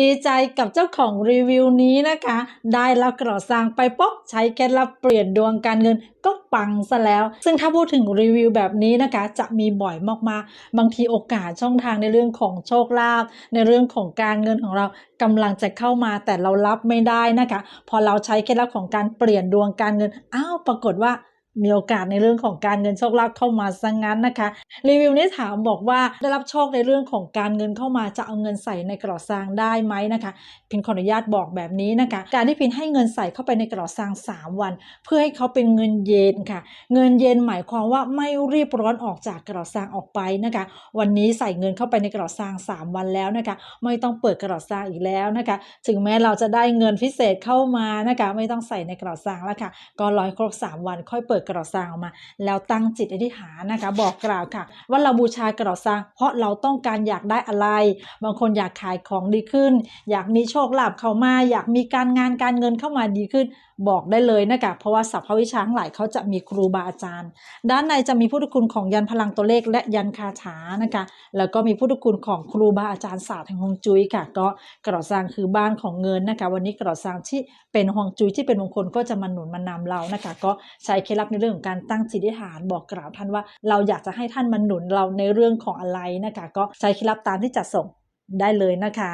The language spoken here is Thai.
ดีใจกับเจ้าของรีวิวนี้นะคะ ได้แล้วกระสร้างไปป๊อกใช้เคล็ดลับเปลี่ยนดวงการเงินก็ปังซะแล้ว ซึ่งถ้าพูดถึงรีวิวแบบนี้นะคะ จะมีบ่อยมากๆ บางทีโอกาสช่องทางในเรื่องของโชคลาภในเรื่องของการเงินของเรากำลังจะเข้ามาแต่เรารับไม่ได้นะคะ พอเราใช้เคล็ดลับของการเปลี่ยนดวงการเงินอ้าวปรากฏว่า มีโอกาสในเรื่องของการเงินโชคลาภเข้ามาซะงั้นนะคะ รีวิวนี้ถามบอกว่าได้รับโชคในเรื่องของการเงินเข้ามาจะเอาเงินใส่ในกระเป๋าซางได้ไหมนะคะ พินขออนุญาตบอกแบบนี้นะคะ การที่พินให้เงินใส่เข้าไปในกระเป๋าซาง 3 วัน เพื่อให้เขาเป็นเงินเย็นค่ะ เงินเย็นหมายความว่าไม่รีบร้อนออกจากกระเป๋าซางออกไปนะคะ วันนี้ใส่เงินเข้าไปในกระเป๋าซาง 3 วันแล้วนะคะ ไม่ต้องเปิดกระเป๋าซางอีกแล้วนะคะ ถึงแม้เราจะได้เงินพิเศษเข้ามานะคะ ไม่ต้องใส่ในกระเป๋าซางแล้วค่ะ ก็รอให้ครบ 3 วันค่อยเปิดกระเป๋าซางออกมา แล้วตั้งจิตอธิษฐานนะคะ บอกกล่าวค่ะ ว่าเราบูชากระเป๋าซาง เพราะเราต้องการอยากได้อะไร บางคนอยากขายของดีขึ้น อยากมีโชคลาภเข้ามา อยากมีการงานการเงินเข้ามาดีขึ้น บอกได้เลยนะคะเพราะว่าสัพพวิชางหลายเขาจะมีครูบาอาจารย์ ด้านในจะมีพุทธคุณของยันพลังตัวเลขและยันคาถานะคะ แล้วก็มีพุทธคุณของครูบาอาจารย์ศาสตร์แห่งฮวงจุ้ยค่ะ ก็กระดาษซางคือบ้านของเงินนะคะ วันนี้กระดาษซางที่เป็นฮวงจุ้ยที่เป็นมงคลก็จะมาหนุนมานำเรานะคะ ก็ใช้เคล็ดลับในเรื่องของการตั้งจิตอธิษฐานบอกกล่าวท่านว่า เราอยากจะให้ท่านมาหนุนเราในเรื่องของอะไรนะคะก็ใช้เคล็ดลับตามที่จัดส่งได้เลยนะคะ